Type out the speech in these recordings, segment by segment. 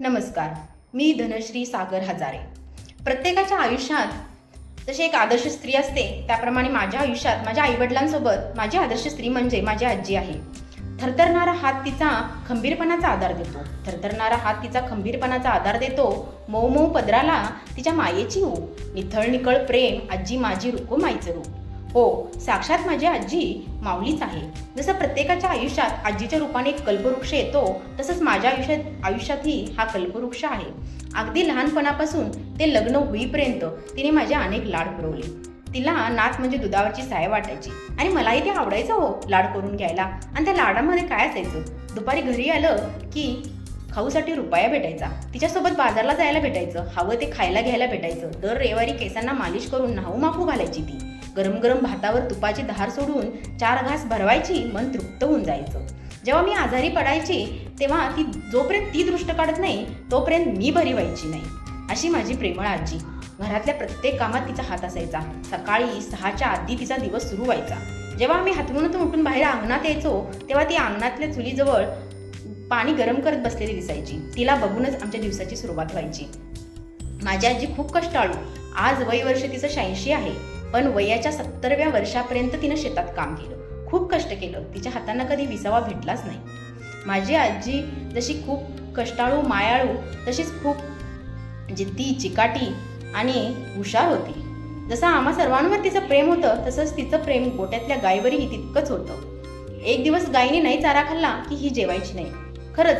नमस्कार. मी धनश्री सागर हजारे. प्रत्येकाच्या आयुष्यात जशी एक आदर्श स्त्री असते त्याप्रमाणे माझ्या आयुष्यात माझ्या आईवडिलांसोबत माझी आदर्श स्त्री म्हणजे माझी आजी आहे. थरथरणारा हात तिचा खंबीरपणाचा आधार देतो. थरथरणारा हात तिचा खंबीरपणाचा आधार देतो. मऊ मऊ पदराला तिच्या मायेची हो निथळ निकळ प्रेम आजी माझी रुको माईचं रूप. हो साक्षात माझी आजी माऊलीच आहे. जसं प्रत्येकाच्या आयुष्यात आजीच्या रूपाने एक कल्पवृक्ष येतो तसंच माझ्या आयुष्यात आयुष्यातही हा कल्पवृक्ष आहे. अगदी लहानपणापासून ते लग्न होईपर्यंत तिने माझे अनेक लाड पुरवले. तिला नात म्हणजे दुधावरची साय वाटायची. आणि मलाही ते आवडायचं हो लाड करून घ्यायला. आणि त्या लाडामध्ये काय असायचं? दुपारी घरी आलं की खाऊसाठी रुपया भेटायचा. तिच्यासोबत बाजारला जायला भेटायचं. हवं ते खायला घ्यायला भेटायचं. दर रविवारी केसांना मालिश करून नाहू माफू घालायची ती. गरम गरम भातावर तुपाची धार सोडून चार घास भरवायची मन तृप्त होऊन जायचं. जेव्हा मी आजारी पडायची तेव्हा ती जोपर्यंत ती दृष्ट काढत नाही तोपर्यंत मी बरी व्हायची नाही. अशी माझी प्रेमळ आजी. घरातल्या प्रत्येक कामात तिचा हात असायचा. सकाळी सहाच्या आधी तिचा दिवस सुरू व्हायचा. जेव्हा आम्ही हातमुणातून उठून बाहेर अंगणात यायचो तेव्हा ती अंगणातल्या चुलीजवळ पाणी गरम करत बसलेली दिसायची. तिला बघूनच आमच्या दिवसाची सुरुवात व्हायची. माझी आजी खूप कष्टाळू. आज वय वर्ष तिचं शहाऐंशी आहे. पण वयाच्या सत्तरव्या वर्षापर्यंत तिनं शेतात काम केलं. खूप कष्ट केलं. तिच्या हातांना कधी विसावा भेटलाच नाही. माझी आजी जशी खूप कष्टाळू मायाळू तशीच खूप जिद्दी चिकाटी आणि हुशार होती. जसं आम्हा सर्वांवर तिचं प्रेम होतं तसंच तिचं प्रेम गोट्यातल्या गायीवरही तितकंच होतं. एक दिवस गायीने नाही चारा खाल्ला की ही जेवायची नाही. खरंच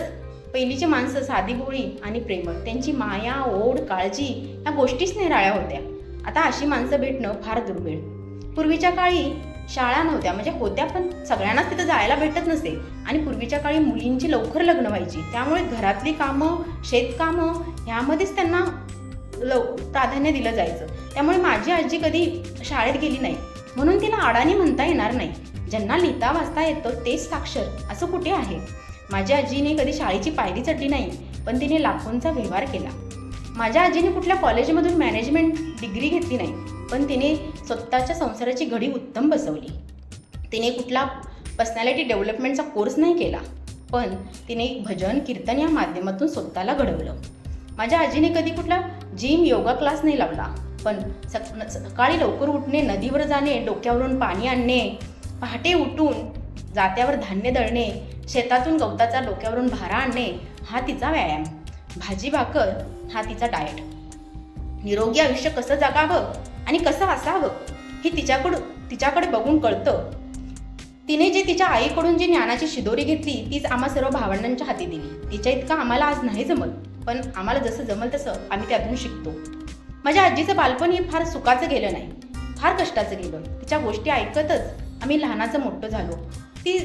पहिलीची माणसं साधी भोळी आणि प्रेमळ. त्यांची माया ओढ काळजी ह्या गोष्टीच निराळ्या होत्या. आता अशी माणसं भेटणं फार दुर्मिळ. पूर्वीच्या काळी शाळा नव्हत्या म्हणजे होत्या पण सगळ्यांनाच तिथं जायला भेटत नसे. आणि पूर्वीच्या काळी मुलींची लवकर लग्न व्हायची. त्यामुळे घरातली कामं शेतकामं ह्यामध्येच त्यांना लव प्राधान्य दिलं जायचं. त्यामुळे माझी आजी कधी शाळेत गेली नाही. म्हणून तिला अडाणी म्हणता येणार नाही. ज्यांना लिहिता वाचता येतं तेच साक्षर असं कुठे आहे? माझ्या आजीने कधी शाळेची पायरी चढली नाही पण तिने लाखोंचा व्यवहार केला. माझ्या आजीने कुठल्या कॉलेजमधून मॅनेजमेंट डिग्री घेतली नाही पण तिने स्वतःच्या संसाराची घडी उत्तम बसवली. तिने कुठला पर्सनॅलिटी डेव्हलपमेंटचा कोर्स नाही केला पण तिने भजन कीर्तन या माध्यमातून स्वतःला घडवलं. माझ्या आजीने कधी कुठला जिम योगा क्लास नाही लावला पण सक सकाळी लवकर उठणे नदीवर जाणे डोक्यावरून पाणी आणणे पहाटे उठून जात्यावर धान्य दळणे शेतातून गवताचा डोक्यावरून भारा आणणे हा तिचा व्यायाम. भाजी भाकर हा तिचा डाएट निरोगी आयुष्य कसं जगावं आणि कसं असावं हे तिच्याकडं तिच्याकडे बघून कळतं. तिने जे तिच्या आईकडून जी ज्ञानाची शिदोरी घेतली तीच आम्हा सर्व भावंडांच्या हाती दिली. तिच्या इतकं आम्हाला आज नाही जमत पण आम्हाला जसं जमल तसं आम्ही त्यातून शिकतो. माझ्या आजीचं बालपण हे फार सुखाचं गेलं नाही फार कष्टाचं गेलं. तिच्या गोष्टी ऐकतच आम्ही लहानाचं मोठं झालो. ती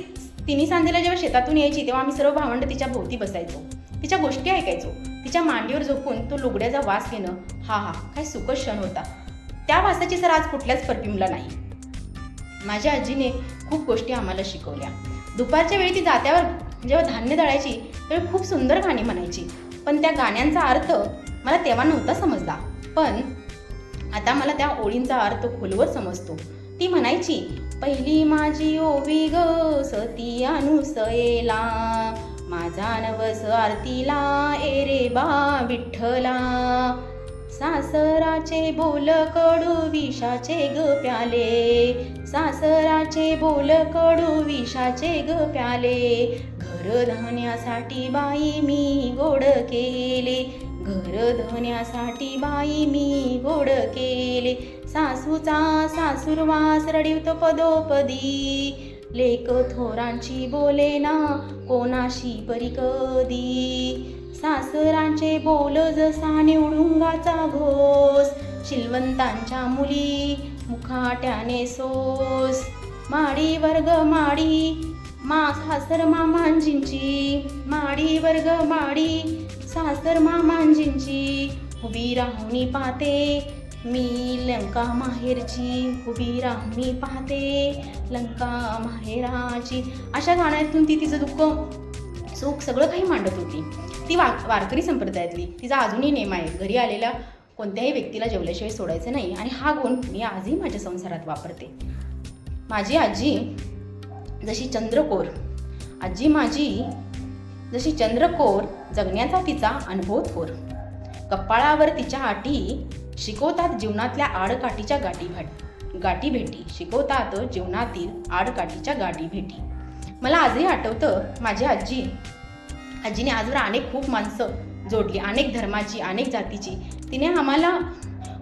तिन्ही सांजेला जेव्हा शेतातून यायची तेव्हा आम्ही सर्व भावंड तिच्या भोवती बसायचो. तिच्या गोष्टी ऐकायचो. तिच्या मांडीवर झोपून तो लुगड्याचा वास घेणं हा हा काय सुखद क्षण होता. त्या वासाची सर आज कुठल्याच परफ्यूमला नाही. माझ्या आजीने खूप गोष्टी आम्हाला शिकवल्या. दुपारच्या वेळी ती जात्यावर जेव्हा धान्य दळायची तेव्हा खूप सुंदर गाणी म्हणायची. पण त्या गाण्यांचा अर्थ मला तेव्हा नव्हता समजला. पण आता मला त्या ओळींचा अर्थ खोलवर समजतो. ती म्हणायची पहिली माझी ओवी ग सती अनुसयेला. माझा नवस आरतीला ए रे बा विठ्ठला. सासराचे बोल कडू विषाचे ग प्याले. सासराचे बोल कडू विषाचे ग प्याले. घर धण्यासाठी बाई मी गोड केले. घर धण्यासाठी बाई मी गोड केले. सासूचा सासूरवास रडिवतो पदोपदी. लेक थोरांची बोले ना कोणाशी परी कधी? सासरांचे बोल जसा निवडुंगाचा घोस शिलवंतांच्या मुली मुखाट्याने सोस. माडी वर्ग माडी मा सासर मामांजींची. माडी वर्ग माडी सासर मामांजींची. उभी राहुनी पाहते मी लंका माहेरची उभी राहणी पाहते. लंका माहेराची. अशा गाण्यातून ती तिचं दुःख सुख सगळं काही मांडत होती. ती वा वारकरी संप्रदायातली. तिचा अजूनही नेम आहे. घरी आलेल्या कोणत्याही व्यक्तीला जेवल्याशिवाय सोडायचं नाही आणि हा गुण मी आजही माझ्या संसारात वापरते. माझी आजी जशी चंद्रकोर आजी माझी जशी चंद्रकोर जगण्याचा तिचा अनुभव थोर. कपाळावर तिच्या आठी शिकवतात जीवनातल्या आडकाठीच्या गाठी भाट. गाठी भेटी शिकवतात जीवनातील आडकाठीच्या गाठी भेटी. मला आजही आठवतं माझी आजी. आजीने आजवर अनेक खूप माणसं जोडली अनेक धर्माची अनेक जातीची. तिने आम्हाला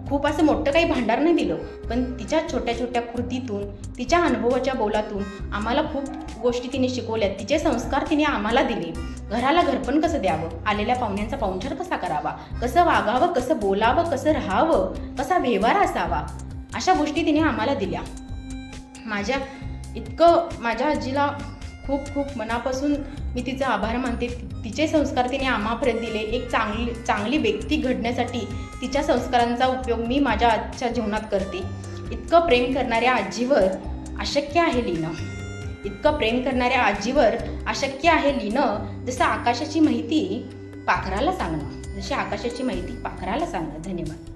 खूप असं मोठं काही भांडार नाही दिलं. पण तिच्या छोट्या छोट्या कृतीतून तिच्या अनुभवाच्या बोलातून आम्हाला खूप गोष्टी तिने शिकवल्या. तिचे संस्कार तिने आम्हाला दिले. घराला घरपण कसं द्यावं? आलेल्या पाहुण्यांचा पाहुणचार कसा करावा? कसं वागावं? कसं बोलावं? कसं राहावं? कसा व्यवहार असावा? अशा गोष्टी तिने आम्हाला दिल्या. माझ्या इतकं माझ्या आजीला खूप खूप मनापासून मी तिचं आभार मानते. तिचे संस्कार तिने आम्हापर्यंत दिले. एक चांगली चांगली व्यक्ती घडण्यासाठी तिच्या संस्कारांचा उपयोग मी माझ्या आजच्या जीवनात करते. इतकं प्रेम करणाऱ्या आजीवर अशक्य आहे लिहिणं. इतकं प्रेम करणाऱ्या आजीवर अशक्य आहे लिहिणं. जसं आकाशाची माहिती पाखराला सांगणं. जशी आकाशाची माहिती पाखराला सांगणं. धन्यवाद.